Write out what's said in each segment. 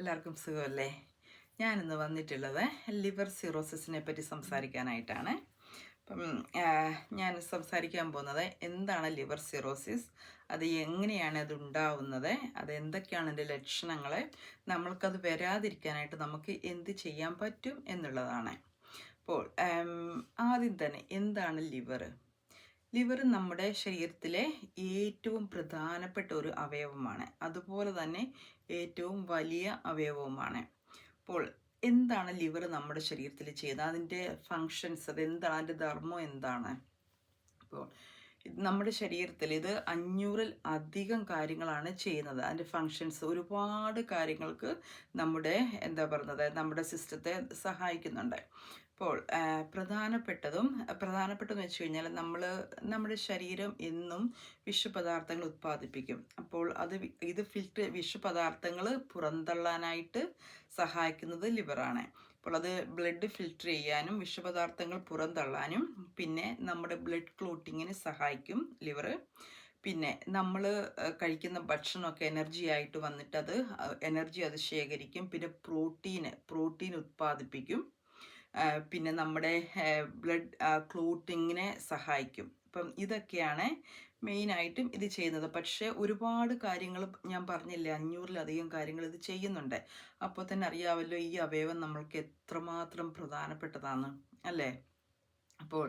എല്ലാവർക്കും സുഖമല്ലേ? ഞാനിന്ന് വന്നിട്ടുള്ളത് ലിവർ സിറോസിസിനെ പറ്റി സംസാരിക്കാനായിട്ടാണ്. അപ്പം ഞാൻ സംസാരിക്കാൻ പോകുന്നത് എന്താണ് ലിവർ സിറോസിസ്? അത് എങ്ങനെയാണ് അത് ഉണ്ടാവുന്നത്? അത് എന്തൊക്കെയാണ് അതിന്റെ ലക്ഷണങ്ങൾ? നമ്മൾക്കത് വരാതിരിക്കാനായിട്ട് നമുക്ക് എന്ത് ചെയ്യാൻ പറ്റും എന്നുള്ളതാണ്. അപ്പോൾ ആദ്യം തന്നെ എന്താണ് ലിവർ ലിവർ നമ്മുടെ ശരീരത്തിലെ ഏറ്റവും പ്രധാനപ്പെട്ട ഒരു അവയവമാണ്. അതുപോലെ തന്നെ ഏറ്റവും വലിയ അവയവവുമാണ്. അപ്പോൾ എന്താണ് ലിവർ നമ്മുടെ ശരീരത്തിൽ ചെയ്യുന്നത്? അതിന്റെ ഫങ്ഷൻസ് അത് എന്താണ് അതിന്റെ ധർമ്മം എന്താണ്? അപ്പോൾ നമ്മുടെ ശരീരത്തിൽ ഇത് അഞ്ഞൂറിൽ അധികം കാര്യങ്ങളാണ് ചെയ്യുന്നത്. അതിന്റെ ഫങ്ഷൻസ് ഒരുപാട് കാര്യങ്ങൾക്ക് നമ്മുടെ എന്താ പറയുന്നത്? നമ്മുടെ സിസ്റ്റത്തെ സഹായിക്കുന്നുണ്ട്. അപ്പോൾ പ്രധാനപ്പെട്ടതും പ്രധാനപ്പെട്ടതെന്ന് വെച്ച് കഴിഞ്ഞാൽ നമ്മൾ നമ്മുടെ ശരീരം എന്നും വിഷപദാർത്ഥങ്ങൾ ഉത്പാദിപ്പിക്കും. അപ്പോൾ അത് ഇത് ഫിൽറ്റർ വിഷപദാർത്ഥങ്ങൾ പുറന്തള്ളാനായിട്ട് സഹായിക്കുന്നത് ലിവറാണ്. അപ്പോൾ അത് ബ്ലഡ് ഫിൽറ്റർ ചെയ്യാനും വിഷപദാർത്ഥങ്ങൾ പുറന്തള്ളാനും പിന്നെ നമ്മുടെ ബ്ലഡ് ക്ലോട്ടിങ്ങിന് സഹായിക്കും ലിവർ പിന്നെ നമ്മൾ കഴിക്കുന്ന ഭക്ഷണമൊക്കെ എനർജി ആയിട്ട് വന്നിട്ട് അത് എനർജി അത് ശേഖരിക്കും. പിന്നെ പ്രോട്ടീന് പ്രോട്ടീൻ ഉത്പാദിപ്പിക്കും. പിന്നെ നമ്മുടെ ബ്ലഡ് ക്ലോട്ടിങ്ങിനെ സഹായിക്കും. അപ്പം ഇതൊക്കെയാണ് മെയിനായിട്ടും ഇത് ചെയ്യുന്നത്. പക്ഷേ ഒരുപാട് കാര്യങ്ങൾ ഞാൻ പറഞ്ഞില്ലേ അഞ്ഞൂറിലധികം കാര്യങ്ങൾ ഇത് ചെയ്യുന്നുണ്ട്. അപ്പോൾ തന്നെ അറിയാമല്ലോ ഈ അവയവം നമ്മൾക്ക് എത്രമാത്രം പ്രധാനപ്പെട്ടതാണ് അല്ലേ? അപ്പോൾ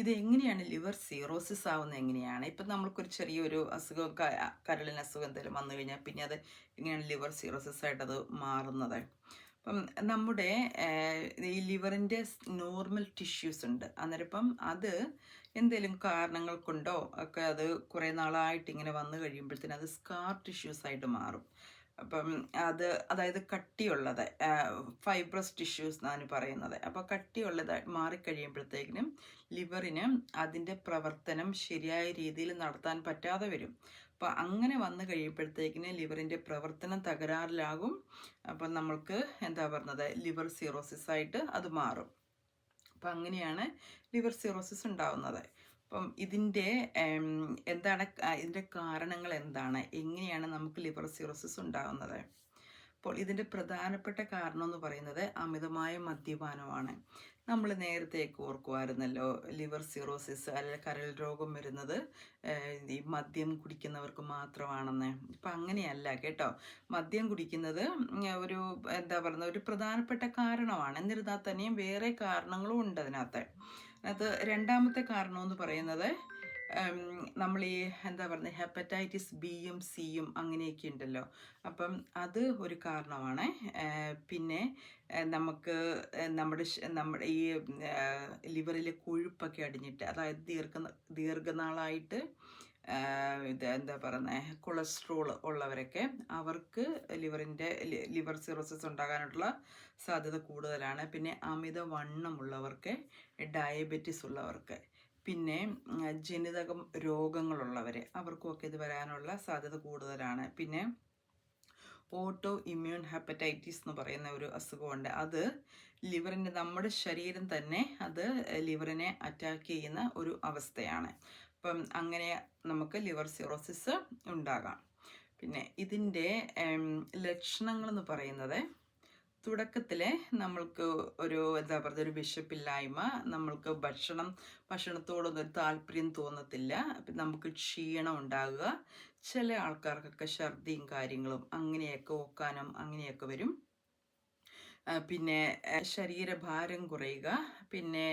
ഇത് എങ്ങനെയാണ് ലിവർ സീറോസിസ് ആവുന്നത് എങ്ങനെയാണ്? ഇപ്പം നമ്മൾക്കൊരു ചെറിയൊരു അസുഖം കരളിന് അസുഖം എന്തെങ്കിലും വന്നു കഴിഞ്ഞാൽ പിന്നെ അത് എങ്ങനെയാണ് ലിവർ സീറോസിസ് ആയിട്ടത് മാറുന്നത്? അപ്പം നമ്മുടെ ഈ ലിവറിന്റെ നോർമൽ ടിഷ്യൂസ് ഉണ്ട്. അന്നേരം ഇപ്പം അത് എന്തെങ്കിലും കാരണങ്ങൾ കൊണ്ടോ ഒക്കെ അത് കുറേ നാളായിട്ട് ഇങ്ങനെ വന്നു കഴിയുമ്പോഴത്തേന് അത് സ്കാർ ടിഷ്യൂസ് ആയിട്ട് മാറും. അപ്പം അത് അതായത് കട്ടിയുള്ളത് ഫൈബ്രസ് ടിഷ്യൂസ് എന്നാണ് പറയുന്നത്. അപ്പോൾ കട്ടിയുള്ളത് മാറിക്കഴിയുമ്പോഴത്തേക്കിനും ലിവറിന് അതിന്റെ പ്രവർത്തനം ശരിയായ രീതിയിൽ നടത്താൻ പറ്റാതെ വരും. അപ്പോൾ അങ്ങനെ വന്നു കഴിയുമ്പോഴത്തേക്കിന് ലിവറിന്റെ പ്രവർത്തനം തകരാറിലാകും. അപ്പം നമ്മൾക്ക് എന്താ പറഞ്ഞത്? ലിവർ സിറോസിസ് ആയിട്ട് അത് മാറും. അപ്പം അങ്ങനെയാണ് ലിവർ സിറോസിസ് ഉണ്ടാവുന്നത്. അപ്പം ഇതിന്റെ എന്താണ് ഇതിന്റെ കാരണങ്ങൾ എന്താണ്? എങ്ങനെയാണ് നമുക്ക് ലിവർ സിറോസിസ് ഉണ്ടാകുന്നത് അപ്പോൾ ഇതിന്റെ പ്രധാനപ്പെട്ട കാരണം എന്ന് പറയുന്നത് അമിതമായ മദ്യപാനമാണ്. നമ്മൾ നേരത്തെയൊക്കെ ഓർക്കുമായിരുന്നല്ലോ ലിവർ സിറോസിസ് അല്ലെങ്കിൽ കരൾ രോഗം വരുന്നത്. ഈ മദ്യം കുടിക്കുന്നവർക്ക് മാത്രമാണെന്ന്. ഇപ്പം അങ്ങനെയല്ല കേട്ടോ. മദ്യം കുടിക്കുന്നത് ഒരു എന്താ പറയുന്നത് ഒരു പ്രധാനപ്പെട്ട കാരണമാണ്. എന്നിരുന്നാൽ തന്നെയും വേറെ കാരണങ്ങളും ഉണ്ട് അതിനകത്ത്. അത് രണ്ടാമത്തെ കാരണം എന്ന് പറയുന്നത് നമ്മൾ ഈ എന്താ പറയുന്നത് ഹെപ്പറ്റൈറ്റിസ് ബിയും സിയും അങ്ങനെയൊക്കെ ഉണ്ടല്ലോ. അപ്പം അത് ഒരു കാരണമാണ്. പിന്നെ നമുക്ക് നമ്മുടെ നമ്മുടെ ഈ ലിവറിൽ കൊഴുപ്പൊക്കെ അടിഞ്ഞിട്ട് അതായത് ദീർഘ ദീർഘനാളായിട്ട് ഇത് എന്താ പറയുന്നത് കൊളസ്ട്രോൾ ഉള്ളവരൊക്കെ അവർക്ക് ലിവറിന്റെ ലിവർ സിറോസിസ് ഉണ്ടാകാനുള്ള സാധ്യത കൂടുതലാണ്. പിന്നെ അമിത വണ്ണമുള്ളവർക്ക് ഡയബറ്റിസ് ഉള്ളവർക്ക്. പിന്നെ ജനിതകം രോഗങ്ങളുള്ളവർ അവർക്കുമൊക്കെ ഇത് വരാനുള്ള സാധ്യത കൂടുതലാണ്. പിന്നെ ഓട്ടോ ഇമ്മ്യൂൺ ഹെപ്പറ്റൈറ്റിസ് എന്ന് പറയുന്ന ഒരു അസുഖമുണ്ട്. അത് ലിവറിന്റെ നമ്മുടെ ശരീരം തന്നെ അത് ലിവറിനെ അറ്റാക്ക് ചെയ്യുന്ന ഒരു അവസ്ഥയാണ്. അപ്പം അങ്ങനെ നമുക്ക് ലിവർ സിറോസിസ് ഉണ്ടാകാം. പിന്നെ ഇതിന്റെ ലക്ഷണങ്ങൾ എന്ന് പറയുന്നത് തുടക്കത്തിൽ നമ്മൾക്ക് ഒരു എന്താ പറയുക ഒരു വിശപ്പില്ലായ്മ നമ്മൾക്ക് ഭക്ഷണം ഭക്ഷണത്തോടൊന്നും താല്പര്യം തോന്നത്തില്ല. നമുക്ക് ക്ഷീണം ഉണ്ടാകുക. ചില ആൾക്കാർക്കൊക്കെ ഛർദിയും കാര്യങ്ങളും അങ്ങനെയൊക്കെ ഓക്കാനും അങ്ങനെയൊക്കെ വരും. പിന്നെ ശരീരഭാരം കുറയുക. പിന്നെ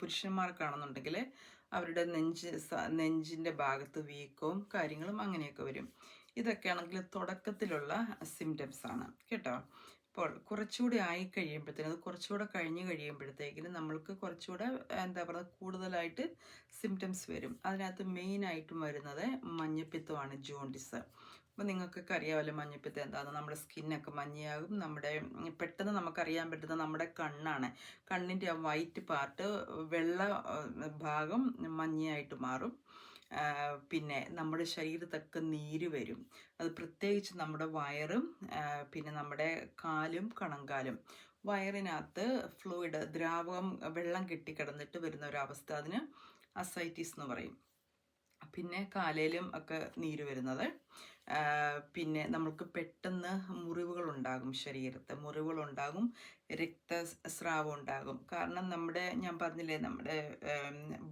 പുരുഷന്മാർക്കാണെന്നുണ്ടെങ്കിൽ അവരുടെ നെഞ്ച് നെഞ്ചിന്റെ ഭാഗത്ത് വീക്കവും കാര്യങ്ങളും അങ്ങനെയൊക്കെ വരും. ഇതൊക്കെയാണെങ്കിൽ തുടക്കത്തിലുള്ള സിംറ്റംസ് ആണ്. കേട്ടോ? അപ്പോൾ കുറച്ചുകൂടി ആയി കഴിയുമ്പോഴത്തേനും അത് കുറച്ചുകൂടെ കഴിഞ്ഞ് കഴിയുമ്പോഴത്തേക്കിന് നമ്മൾക്ക് കുറച്ചുകൂടെ എന്താ പറയുക കൂടുതലായിട്ട് സിംറ്റംസ് വരും. അതിനകത്ത് മെയിനായിട്ടും വരുന്നത് മഞ്ഞപ്പിത്തമാണ് ജോണ്ടിസ് അപ്പോൾ നിങ്ങൾക്കൊക്കെ അറിയാമല്ലോ മഞ്ഞപ്പിത്തം എന്താണെന്ന് നമ്മുടെ സ്കിന്നൊക്കെ മഞ്ഞയാകും. നമ്മുടെ പെട്ടെന്ന് നമുക്കറിയാൻ പറ്റുന്ന നമ്മുടെ കണ്ണാണ്. കണ്ണിന്റെ ആ വൈറ്റ് പാർട്ട് വെള്ള ഭാഗം മഞ്ഞയായിട്ട് മാറും. പിന്നെ നമ്മുടെ ശരീരത്തൊക്കെ നീര് വരും. അത് പ്രത്യേകിച്ച് നമ്മുടെ വയറും പിന്നെ നമ്മുടെ കാലും കണങ്കാലും. വയറിനകത്ത് ഫ്ലൂയിഡ് ദ്രാവകം വെള്ളം കെട്ടിക്കിടന്നിട്ട് വരുന്ന ഒരു അവസ്ഥ. അതിന് അസൈറ്റിസ് എന്ന് പറയും. പിന്നെ കാലയിലും ഒക്കെ നീര് വരുന്നത്. പിന്നെ നമുക്ക് പെട്ടെന്ന് മുറിവുകൾ ഉണ്ടാകും ശരീരത്ത് മുറിവുകൾ ഉണ്ടാകും രക്തസ്രാവം ഉണ്ടാകും. കാരണം നമ്മുടെ ഞാൻ പറഞ്ഞില്ലേ നമ്മുടെ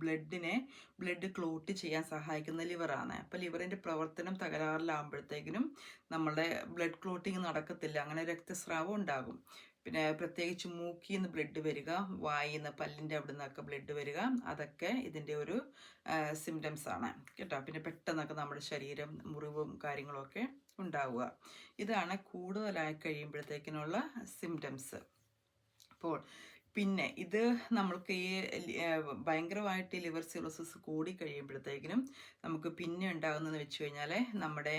ബ്ലഡിനെ ബ്ലഡ് ക്ലോട്ട് ചെയ്യാൻ സഹായിക്കുന്ന ലിവറാണ്. അപ്പോൾ ലിവറിന്റെ പ്രവർത്തനം തകരാറിലാകുമ്പോഴത്തേക്കിനും നമ്മുടെ ബ്ലഡ് ക്ലോട്ടിങ് നടക്കത്തില്ല. അങ്ങനെ രക്തസ്രാവം ഉണ്ടാകും. പിന്നെ പ്രത്യേകിച്ച് മൂക്കിൽ നിന്ന് ബ്ലഡ് വരിക വായിൽ നിന്ന് പല്ലിന്റെ അവിടെ നിന്നൊക്കെ ബ്ലഡ് വരിക അതൊക്കെ ഇതിന്റെ ഒരു സിംറ്റംസ് ആണ്. കേട്ടോ? പിന്നെ പെട്ടെന്നൊക്കെ നമ്മുടെ ശരീരം മുറിവും കാര്യങ്ങളൊക്കെ ഉണ്ടാവുക. ഇതാണ് കൂടുതലായി കഴിയുമ്പോഴത്തേക്കിനുള്ള സിംറ്റംസ് അപ്പോൾ പിന്നെ ഇത് നമ്മൾക്ക് ഈ ഭയങ്കരമായിട്ട് ലിവർ സിറോസിസ് കൂടി കഴിയുമ്പോഴത്തേക്കിനും നമുക്ക് പിന്നെ ഉണ്ടാകുന്നതെന്ന് വെച്ച് കഴിഞ്ഞാൽ നമ്മുടെ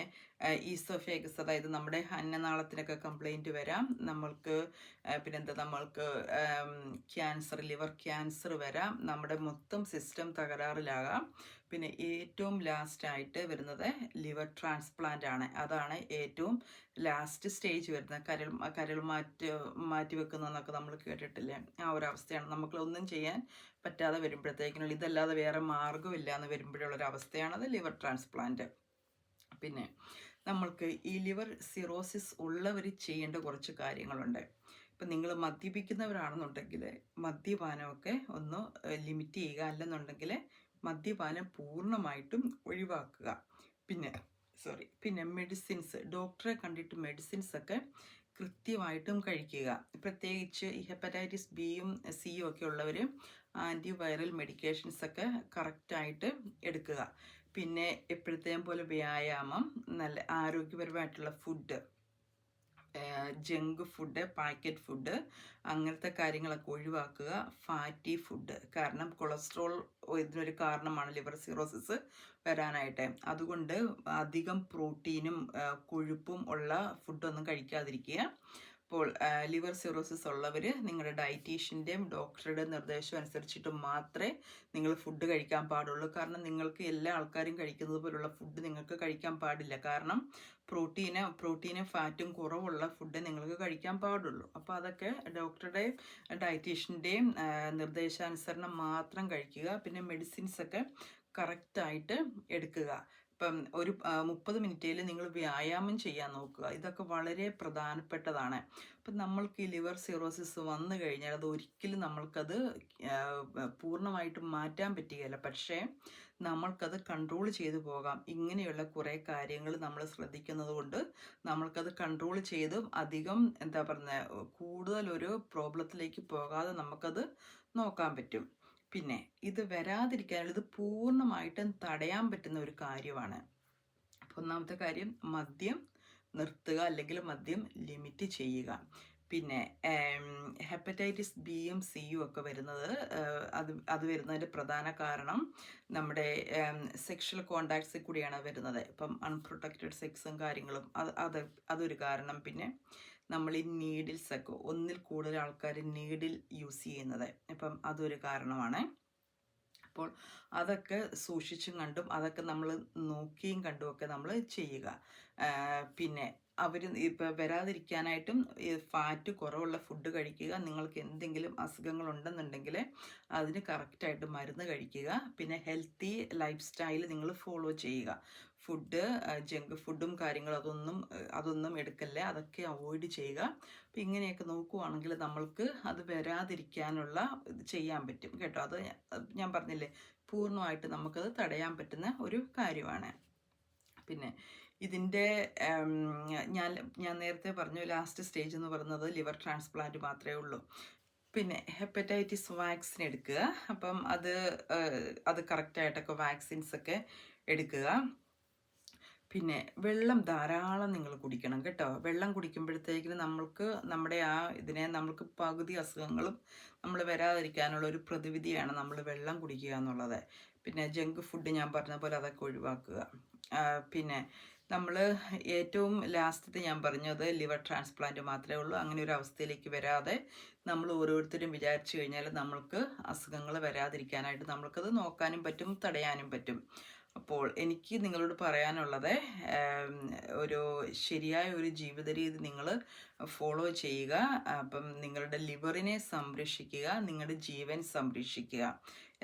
ഈസോഫേഗസ് അതായത് നമ്മുടെ അന്നനാളത്തിനൊക്കെ കംപ്ലൈന്റ് വരാം. നമ്മൾക്ക് പിന്നെന്താ നമ്മൾക്ക് ക്യാൻസർ ലിവർ ക്യാൻസർ വരാം. നമ്മുടെ മൊത്തം സിസ്റ്റം തകരാറിലാകാം. പിന്നെ ഏറ്റവും ലാസ്റ്റായിട്ട് വരുന്നത് ലിവർ ട്രാൻസ്പ്ലാന്റ് ആണ്. അതാണ് ഏറ്റവും ലാസ്റ്റ് സ്റ്റേജ് വരുന്നത് കരൾ കരൾ മാറ്റി മാറ്റി വെക്കുന്നതെന്നൊക്കെ നമ്മൾ കേട്ടിട്ടില്ലേ? ആ ഒരു അവസ്ഥയാണ്. നമുക്ക് ഒന്നും ചെയ്യാൻ പറ്റാതെ വരുമ്പോഴത്തേക്കിനുള്ള ഇതല്ലാതെ വേറെ മാർഗമില്ല എന്ന് വരുമ്പോഴുള്ള ഒരു അവസ്ഥയാണത് ലിവർ ട്രാൻസ്പ്ലാന്റ് പിന്നെ നമ്മൾക്ക് ഈ ലിവർ സിറോസിസ് ഉള്ളവർ ചെയ്യേണ്ട കുറച്ച് കാര്യങ്ങളുണ്ട്. ഇപ്പം നിങ്ങൾ മദ്യപിക്കുന്നവരാണെന്നുണ്ടെങ്കിൽ മദ്യപാനമൊക്കെ ഒന്ന് ലിമിറ്റ് ചെയ്യുക. അല്ലെന്നുണ്ടെങ്കിൽ മദ്യപാനം പൂർണമായിട്ടും ഒഴിവാക്കുക. പിന്നെ സോറി പിന്നെ മെഡിസിൻസ് ഡോക്ടറെ കണ്ടിട്ട് മെഡിസിൻസ് ഒക്കെ കൃത്യമായിട്ടും കഴിക്കുക. പ്രത്യേകിച്ച് ഈ ഹെപ്പറ്റൈറ്റിസ് ബിയും സിയും ഒക്കെ ഉള്ളവർ ആന്റിവൈറൽ മെഡിക്കേഷൻസ് ഒക്കെ കറക്റ്റായിട്ട് എടുക്കുക. പിന്നെ എപ്പോഴത്തെയും പോലെ വ്യായാമം നല്ല ആരോഗ്യപരമായിട്ടുള്ള food junk food packet food അങ്ങനത്തെ കാര്യങ്ങളൊക്കെ ഒഴിവാക്കുക ഫാറ്റി ഫുഡ് കാരണം കൊളസ്ട്രോൾ ഇതിനൊരു കാരണമാണ് ലിവർ സിറോസിസ് വരാനായിട്ട്. അതുകൊണ്ട് അധികം പ്രോട്ടീനും കൊഴുപ്പും ഉള്ള ഫുഡൊന്നും കഴിക്കാതിരിക്കുക. അപ്പോൾ ലിവർ സിറോസിസ് ഉള്ളവർ നിങ്ങളുടെ ഡയറ്റീഷ്യന്റെയും ഡോക്ടറുടെ നിർദ്ദേശം അനുസരിച്ചിട്ട് മാത്രമേ നിങ്ങൾ ഫുഡ് കഴിക്കാൻ പാടുള്ളൂ. കാരണം നിങ്ങൾക്ക് എല്ലാ ആൾക്കാരും കഴിക്കുന്നത് പോലുള്ള ഫുഡ് നിങ്ങൾക്ക് കഴിക്കാൻ പാടില്ല. കാരണം പ്രോട്ടീന് പ്രോട്ടീനും ഫാറ്റും കുറവുള്ള ഫുഡ് നിങ്ങൾക്ക് കഴിക്കാൻ പാടുള്ളൂ. അപ്പോൾ അതൊക്കെ ഡോക്ടറുടെയും ഡയറ്റീഷ്യന്റെയും നിർദ്ദേശാനുസരണം മാത്രം കഴിക്കുക. പിന്നെ മെഡിസിൻസ് ഒക്കെ കറക്റ്റായിട്ട് എടുക്കുക. ഇപ്പം ഒരു മുപ്പത് മിനിറ്റിൽ നിങ്ങൾ വ്യായാമം ചെയ്യാൻ നോക്കുക. ഇതൊക്കെ വളരെ പ്രധാനപ്പെട്ടതാണ്. ഇപ്പം നമ്മൾക്ക് ഈ ലിവർ സിറോസിസ് വന്നു കഴിഞ്ഞാൽ അത് ഒരിക്കലും നമ്മൾക്കത് പൂർണമായിട്ടും മാറ്റാൻ പറ്റുകയില്ല. പക്ഷേ നമ്മൾക്കത് കൺട്രോൾ ചെയ്തു പോകാം. ഇങ്ങനെയുള്ള കുറേ കാര്യങ്ങൾ നമ്മൾ ശ്രദ്ധിക്കുന്നത് കൊണ്ട് നമ്മൾക്കത് കൺട്രോൾ ചെയ്ത് അധികം എന്താ പറയുന്നത് കൂടുതലൊരു പ്രോബ്ലത്തിലേക്ക് പോകാതെ നമുക്കത് നോക്കാൻ പറ്റും. പിന്നെ ഇത് വരാതിരിക്കാനുള്ള ഇത് പൂർണമായിട്ടും തടയാൻ പറ്റുന്ന ഒരു കാര്യമാണ്. ഒന്നാമത്തെ കാര്യം മദ്യം നിർത്തുക അല്ലെങ്കിൽ മദ്യം ലിമിറ്റ് ചെയ്യുക. പിന്നെ ഹെപ്പറ്റൈറ്റിസ് ബിയും സിയും ഒക്കെ വരുന്നത് അത് അത് വരുന്നതിന്റെ പ്രധാന കാരണം നമ്മുടെ സെക്ഷൽ കോണ്ടാക്ട്സിൽ കൂടിയാണ് വരുന്നത്. ഇപ്പം അൺപ്രൊട്ടക്റ്റഡ് സെക്സും കാര്യങ്ങളും അത് അത് അതൊരു കാരണം. പിന്നെ നമ്മൾ ഈ നീഡിൽസൊക്കെ ഒന്നിൽ കൂടുതൽ ആൾക്കാർ നീഡിൽ യൂസ് ചെയ്യുന്നത് ഇപ്പം അതൊരു കാരണമാണ്. അപ്പോൾ അതൊക്കെ സൂക്ഷിച്ചും കണ്ടും അതൊക്കെ നമ്മൾ നോക്കിയും കണ്ടുമൊക്കെ നമ്മൾ ചെയ്യുക. പിന്നെ അവർ ഇപ്പം വരാതിരിക്കാനായിട്ടും ഫാറ്റ് കുറവുള്ള ഫുഡ് കഴിക്കുക നിങ്ങൾക്ക് എന്തെങ്കിലും അസുഖങ്ങൾ ഉണ്ടെന്നുണ്ടെങ്കിൽ അതിന് കറക്റ്റായിട്ട് മരുന്ന് കഴിക്കുക പിന്നെ ഹെൽത്തി ലൈഫ് സ്റ്റൈൽ നിങ്ങൾ ഫോളോ ചെയ്യുക. ഫുഡ് ജങ്ക് ഫുഡും കാര്യങ്ങളും അതൊന്നും അതൊന്നും എടുക്കല്ലേ? അതൊക്കെ അവോയ്ഡ് ചെയ്യുക. അപ്പം ഇങ്ങനെയൊക്കെ നോക്കുവാണെങ്കിൽ നമ്മൾക്ക് അത് വരാതിരിക്കാനുള്ള ഇത് ചെയ്യാൻ പറ്റും കേട്ടോ. അത് ഞാൻ- പറഞ്ഞില്ലേ പൂർണമായിട്ട് നമുക്കത് തടയാൻ പറ്റുന്ന ഒരു കാര്യമാണ്. പിന്നെ ഇതിന്റെ ഞാൻ ഞാൻ നേരത്തെ പറഞ്ഞു ലാസ്റ്റ് സ്റ്റേജ് എന്ന് പറയുന്നത് ലിവർ ട്രാൻസ്പ്ലാന്റ് മാത്രമേ ഉള്ളൂ. പിന്നെ ഹെപ്പറ്റൈറ്റിസ് വാക്സിൻ എടുക്കുക. അപ്പം അത് അത് കറക്റ്റായിട്ടൊക്കെ വാക്സിൻസ് ഒക്കെ എടുക്കുക. പിന്നെ വെള്ളം ധാരാളം നിങ്ങൾ കുടിക്കണം കേട്ടോ. വെള്ളം കുടിക്കുമ്പോഴത്തേക്കിന് നമ്മൾക്ക് നമ്മുടെ ആ ഇതിനെ നമ്മൾക്ക് പകുതി അസുഖങ്ങളും നമ്മൾ വരാതിരിക്കാനുള്ള ഒരു പ്രതിവിധിയാണ് നമ്മൾ വെള്ളം കുടിക്കുക എന്നുള്ളത്. പിന്നെ ജങ്ക് ഫുഡ് ഞാൻ പറഞ്ഞ പോലെ അതൊക്കെ ഒഴിവാക്കുക. പിന്നെ നമ്മൾ ഏറ്റവും ലാസ്റ്റത്തെ ഞാൻ പറഞ്ഞത് ലിവർ ട്രാൻസ്പ്ലാന്റ് മാത്രമേ ഉള്ളൂ. അങ്ങനെ ഒരു അവസ്ഥയിലേക്ക് വരാതെ നമ്മൾ ഓരോരുത്തരും വിചാരിച്ചു കഴിഞ്ഞാൽ നമ്മൾക്ക് അസുഖങ്ങൾ വരാതിരിക്കാനായിട്ട് നമ്മൾക്കത് നോക്കാനും പറ്റും തടയാനും പറ്റും. അപ്പോൾ എനിക്ക് നിങ്ങളോട് പറയാനുള്ളത് ഒരു ശരിയായ ഒരു ജീവിത രീതി നിങ്ങൾ ഫോളോ ചെയ്യുക. അപ്പം നിങ്ങളുടെ ലിവറിനെ സംരക്ഷിക്കുക നിങ്ങളുടെ ജീവൻ സംരക്ഷിക്കുക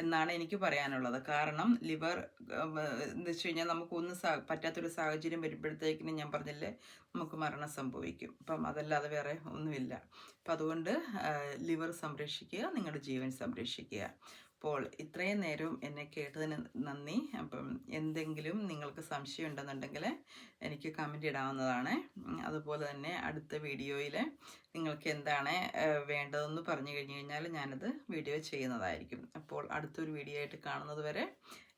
എന്നാണ് എനിക്ക് പറയാനുള്ളത്. കാരണം ലിവർ എന്ന് വെച്ച് കഴിഞ്ഞാൽ നമുക്കൊന്നും സാ പറ്റാത്തൊരു സാഹചര്യം വരുമ്പോഴത്തേക്കിനും ഞാൻ പറഞ്ഞില്ലേ നമുക്ക് മരണം സംഭവിക്കും. അപ്പം അതല്ലാതെ വേറെ ഒന്നുമില്ല. അപ്പം അതുകൊണ്ട് ലിവർ സംരക്ഷിക്കുക നിങ്ങളുടെ ജീവൻ സംരക്ഷിക്കുക. അപ്പോൾ ഇത്രയും നേരം എന്നെ കേട്ടതിന് നന്ദി. അപ്പം എന്തെങ്കിലും നിങ്ങൾക്ക് സംശയം ഉണ്ടെന്നുണ്ടെങ്കിൽ എനിക്ക് കമന്റ് ഇടാവുന്നതാണ്. അതുപോലെ തന്നെ അടുത്ത വീഡിയോയിൽ നിങ്ങൾക്ക് എന്താണ് വേണ്ടതെന്ന് പറഞ്ഞു കഴിഞ്ഞു കഴിഞ്ഞാൽ ഞാനത് വീഡിയോ ചെയ്യുന്നതായിരിക്കും. അപ്പോൾ അടുത്തൊരു വീഡിയോ ആയിട്ട് കാണുന്നത് വരെ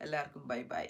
എല്ലാവർക്കും ബൈ ബൈ